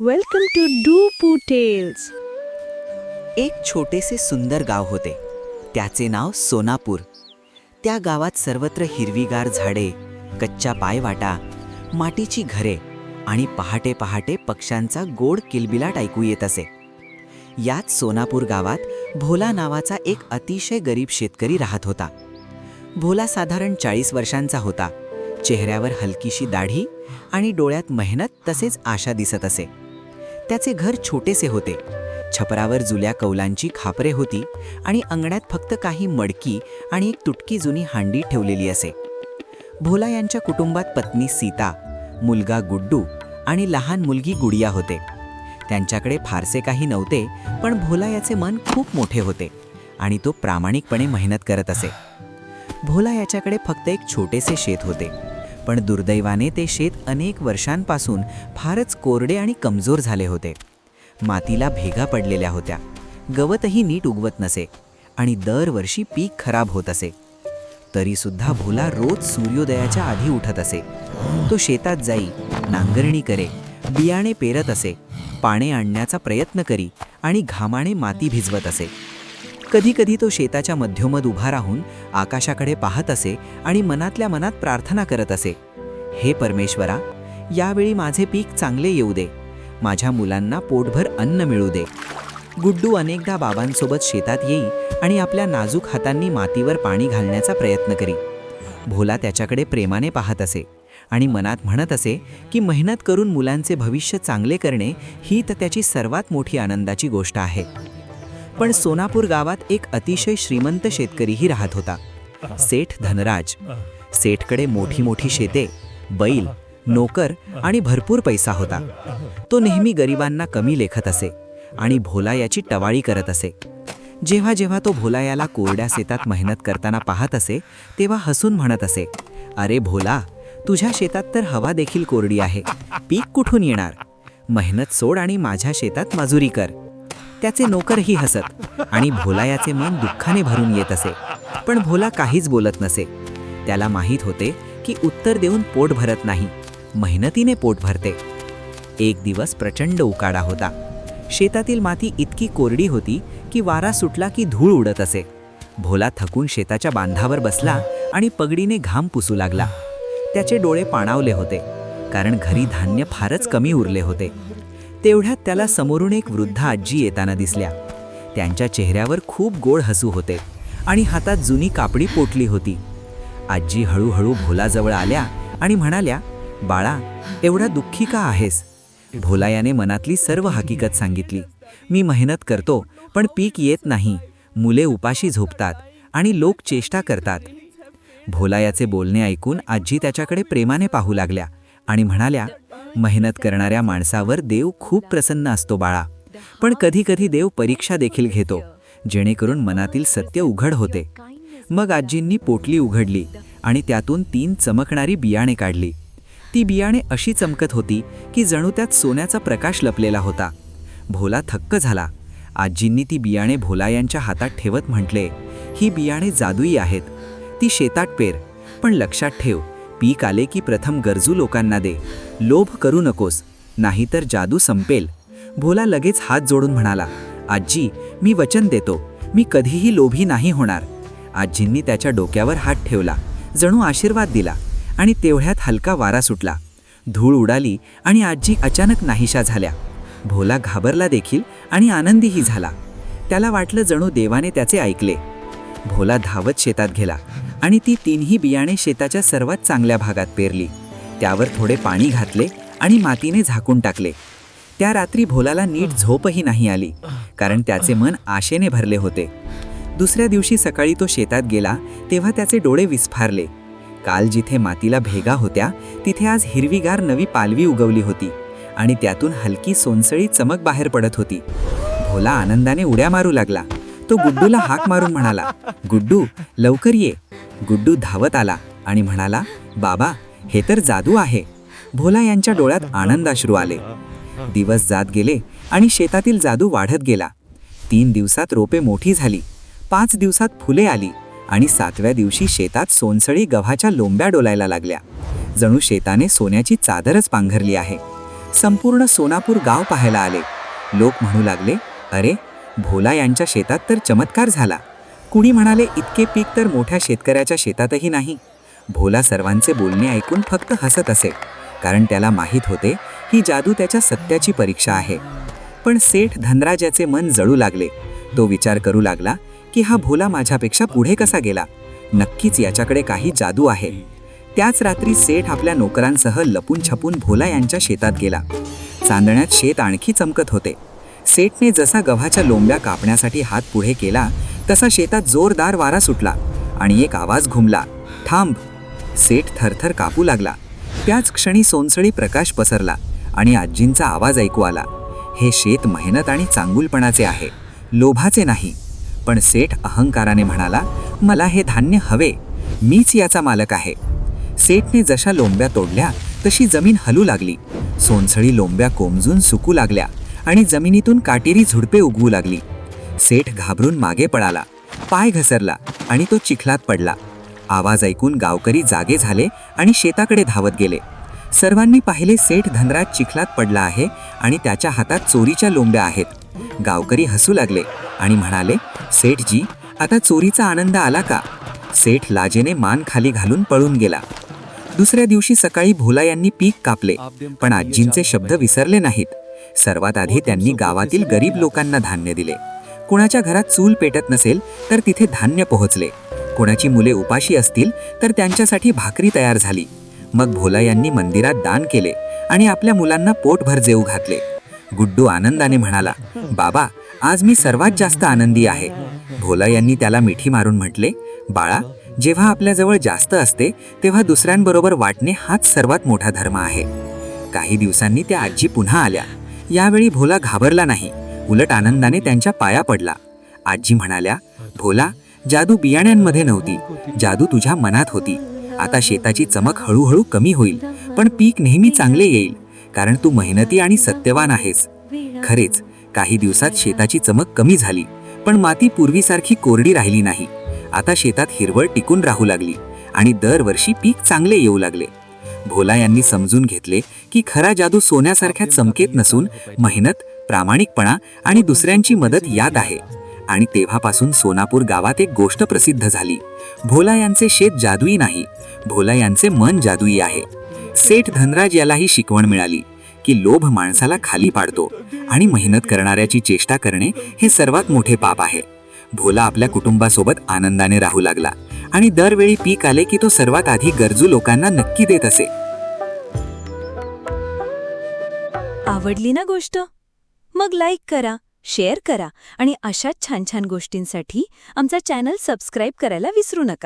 Welcome to डू Doopu tales एक छोटेसे सुंदर गाव होते. त्याचे नाव सोनापूर. त्या गावात सर्वत्र हिरवीगार झाडे कच्च्या पायवाटा मातीची घरे आणि पहाटे पहाटे पक्ष्यांचा गोड किलबिलाट ऐकू येत असे. यात सोनापूर गावात भोला नावाचा एक अतिशय गरीब शेतकरी राहत होता. भोला साधारण चाळीस वर्षांचा होता. चेहऱ्यावर हलकीशी दाढी आणि डोळ्यात मेहनत तसेच आशा दिसत असे. त्याचे घर छोटेसे होते. छपरावर जुल्या कौलांची खापरे होती आणि अंगणात फक्त काही मडकी आणि एक तुटकी जुनी हांडी ठेवलेली असे. भोला यांच्या कुटुंबात पत्नी सीता मुलगा गुड्डू आणि लहान मुलगी गुडिया होते. त्यांच्याकडे फारसे काही नव्हते पण भोला याचे मन खूप मोठे होते आणि तो प्रामाणिकपणे मेहनत करत असे. भोला याच्याकडे फक्त एक छोटेसे शेत होते. पण दुर्दैवाने ते शेत अनेक वर्षांपासून फारच कोरडे आणि कमजोर झाले होते. मातीला भेगा पडलेल्या होत्या. गवतही नीट उगवत नसे आणि दरवर्षी पीक खराब होत असे. तरीसुद्धा भोला रोज सूर्योदयाच्या आधी उठत असे. तो शेतात जाई नांगरणी करे बियाणे पेरत असे पाने आणण्याचा प्रयत्न करी आणि घामाने माती भिजवत असे. कधीकधी तो शेताच्या मध्योमध उभा राहून आकाशाकडे पाहत असे आणि मनातल्या मनात प्रार्थना करत असे हे परमेश्वरा यावेळी माझे पीक चांगले येऊ दे. माझ्या मुलांना पोटभर अन्न मिळू दे. गुड्डू अनेकदा बाबांसोबत शेतात येई आणि आपल्या नाजूक हातांनी मातीवर पाणी घालण्याचा प्रयत्न करी. भोला त्याच्याकडे प्रेमाने पाहत असे आणि मनात म्हणत असे की मेहनत करून मुलांचे भविष्य चांगले करणे ही तर त्याची सर्वात मोठी आनंदाची गोष्ट आहे. पण सोनापूर गावात एक अतिशय श्रीमंत शेतकरीही राहत होता. सेठ धनराज. सेठकडे मोठी मोठी शेते बैल नोकर आणि भरपूर पैसा होता. तो नेहमी गरिबांना कमी लेखत असे आणि भोला याची टवाळी करत असे. जेव्हा जेव्हा तो भोला याला कोरड्या शेतात मेहनत करताना पाहत असे तेव्हा हसून म्हणत असे अरे भोला तुझ्या शेतात तर हवा देखील कोरडी आहे. पीक कुठून येणार? मेहनत सोड आणि माझ्या शेतात मजुरी कर. त्याचे नोकरही हसत. आणि भोला याचे मन दुःखाने भरून येत असे. पण भोला काहीच बोलत नसे. त्याला माहीत होते की उत्तर देऊन पोट भरत नाही. मेहनतीने पोट भरते. एक दिवस प्रचंड उकाडा होता. शेतातील माती इतकी कोरडी होती की वारा सुटला की धूळ उडत असे. भोला थकून शेताच्या बांधावर बसला आणि पगडीने घाम पुसू लागला. त्याचे डोळे पाणावले होते. कारण घरी धान्य फारच कमी उरले होते. तेवढ्यात त्याला समोरून एक वृद्ध आजी येताना दिसल्या. त्यांच्या चेहऱ्यावर खूप गोड हसू होते आणि हातात जुनी कापडी पोटली होती. आजी हळूहळू भोलाजवळ आल्या आणि म्हणाल्या बाळा एवढा दुःखी का आहेस? भोला याने मनातली सर्व हकीकत सांगितली. मी मेहनत करतो पण पीक येत नाही. मुले उपाशी झोपतात आणि लोक चेष्टा करतात. भोला याचे बोलणे ऐकून आजी त्याच्याकडे प्रेमाने पाहू लागल्या आणि म्हणाल्या मेहनत करणाऱ्या माणसावर देव खूप प्रसन्न असतो बाळा. पण कधीकधी देव परीक्षा देखील घेतो जेणेकरून मनातील सत्य उघड होते. मग आजींनी पोटली उघडली आणि त्यातून तीन चमकणारी बियाणे काढली. ती बियाणे अशी चमकत होती की जणू त्यात सोन्याचा प्रकाश लपलेला होता. भोला थक्क झाला. आजींनी ती बियाणे भोला यांच्या हातात ठेवत म्हटले ही बियाणे जादुई आहेत. ती शेतात पेर पण लक्षात ठेव पीक आले की प्रथम गरजू लोकांना दे. लोभ करू नकोस नाहीतर जादू संपेल. भोला लगेच हात जोडून म्हणाला आजी मी वचन देतो. मी कधीही लोभी नाही होणार. आजींनी त्याच्या डोक्यावर हात ठेवला जणू आशीर्वाद दिला आणि तेवढ्यात हलका वारा सुटला. धूळ उडाली आणि आजी अचानक नाहीशा झाल्या. भोला घाबरला देखील आणि आनंदीही झाला. त्याला वाटलं जणू देवाने त्याचे ऐकले. भोला धावत शेतात गेला. आणि ती तीनही बियाणे शेताच्या सर्वात चांगल्या भागात पेरली. त्यावर थोडे पाणी घातले आणि मातीने झाकून टाकले. त्या रात्री भोलाला नीट झोपही नाही आली कारण त्याचे मन आशेने भरले होते. दुसऱ्या दिवशी सकाळी तो शेतात गेला तेव्हा त्याचे डोळे विस्फारले. काल जिथे मातीला भेगा होत्या तिथे आज हिरवीगार नवी पालवी उगवली होती आणि त्यातून हलकी सोनसळी चमक बाहेर पडत होती. भोला आनंदाने उड्या मारू लागला. तो गुड्डूला हाक मारून म्हणाला गुड्डू लवकर ये. गुड्डू धावत आला आणि म्हणाला बाबा हे तर जादू आहे. भोला यांच्या डोळ्यात आनंदाश्रू आले. दिवस जात गेले आणि शेतातील जादू वाढत गेला. तीन दिवसात रोपे मोठी झाली. पाच दिवसात फुले आली आणि सातव्या दिवशी शेतात सोनसळी गव्हाच्या लोंब्या डोलायला लागल्या. जणू शेताने सोन्याची चादरच पांघरली आहे. संपूर्ण सोनापूर गाव पाहायला आले. लोक म्हणू लागले अरे भोला यांच्या शेतात तर चमत्कार झाला. कुणी म्हणाले इतके पीक तर मोठ्या शेतकऱ्याच्या शेतातही नाही. भोला सर्वांचे बोलणे ऐकून फक्त हसत असे कारण त्याला माहीत होते ही जादू त्याच्या सत्याची परीक्षा आहे. पण सेठ धनराजाचे मन जळू लागले. तो विचार करू लागला की हा भोला माझ्यापेक्षा पुढे कसा गेला? नक्कीच याच्याकडे काही जादू आहे. त्याच रात्री सेठ आपल्या नोकरांसह लपून छपून भोला यांच्या शेतात गेला. चांदण्यात शेत आणखी चमकत होते. सेठने जसा गव्हाच्या लोंब्या कापण्यासाठी हात पुढे केला तसा शेतात जोरदार वारा सुटला आणि एक आवाज घुमला. थांब. सेठ थरथर कापू लागला. त्याच क्षणी सोनसळी प्रकाश पसरला आणि आजींचा आवाज ऐकू आला. हे शेत मेहनत आणि चांगुलपणाचे आहे. लोभाचे नाही. पण सेठ अहंकाराने म्हणाला मला हे धान्य हवे. मीच याचा मालक आहे. सेठने जशा लोंब्या तोडल्या तशी जमीन हलू लागली. सोनसळी लोंब्या कोमजून सुकू लागल्या. आणि जमिनीतून काटेरी झुडपे उगवू लागली. सेठ घाबरून मागे पळाला. पाय घसरला आणि तो चिखलात पडला. आवाज ऐकून गावकरी जागे झाले आणि शेताकडे धावत गेले. सर्वांनी पाहिले सेठ धनराज चिखलात पडला आहे आणि त्याच्या हातात चोरीच्या लोंब्या आहेत. गावकरी हसू लागले आणि म्हणाले सेठजी आता चोरीचा आनंद आला का? सेठ लाजेने मान खाली घालून पळून गेला. दुसऱ्या दिवशी सकाळी भोला यांनी पीक कापले पण आजींचे शब्द विसरले नाहीत. सर्वात आधी त्यांनी गावातील गरीब लोकांना धान्य दिले. कुणाच्या घरात चूल पेटत नसेल तर तिथे धान्य पोहोचले. कुणाची मुले उपाशी असतील तर त्यांच्यासाठी भाकरी तयार झाली. मग भोला यांनी मंदिरात दान केले आणि आपल्या मुलांना पोटभर जेऊ घातले. गुड्डू आनंदाने म्हणाला बाबा आज मी सर्वात जास्त आनंदी आहे. भोला यांनी त्याला मिठी मारून म्हटले बाळा जेव्हा आपल्याजवळ जास्त असते तेव्हा दुसऱ्यांबरोबर वाटणे हाच सर्वात मोठा धर्म आहे. काही दिवसांनी त्या आजी पुन्हा आल्या. यावेळी भोला घाबरला नाही. उलट आनंदाने त्यांच्या पाया पडला. आजी म्हणाल्या भोला जादू बियाण्यांमध्ये नव्हती. जादू तुझ्या मनात होती. आता शेताची चमक हळूहळू कमी होईल. पण पीक नेहमी चांगले येईल. कारण तू मेहनती आणि सत्यवान आहेस. खरेच. काही दिवसात शेताची चमक कमी झाली. पण माती पूर्वीसारखी कोरडी राहिली नाही. आता शेतात हिरवळ टिकून राहू लागली. आणि दरवर्षी पीक चांगले येऊ लागले. भोला यांनी समजून घेतले की खरा जादू सोन्यासारख्या चमकेत नसून मेहनत प्रामाणिकपणा आणि दुसऱ्यांची मदत यात आहे. आणि तेव्हापासून सोनापूर गावात एक गोष्ट प्रसिद्ध झाली. भोला यांचे शेत जादुई नाही. भोला यांचे मन जादुई आहे. सेठ धनराज यालाही शिकवण मिळाली की लोभ माणसाला खाली पाडतो आणि मेहनत करणाऱ्याची चेष्टा करणे हे सर्वात मोठे पाप आहे. भोला आपल्या कुटुंबासोबत आनंदाने राहू लागला. आणि दरवेळी पीक आले की तो सर्वात आधी गरजू लोकांना नक्की देत असे. आवडली ना गोष्ट? मग लाईक करा शेअर करा आणि अशाच छान छान गोष्टींसाठी आमचा चॅनल सबस्क्राईब करायला विसरू नका.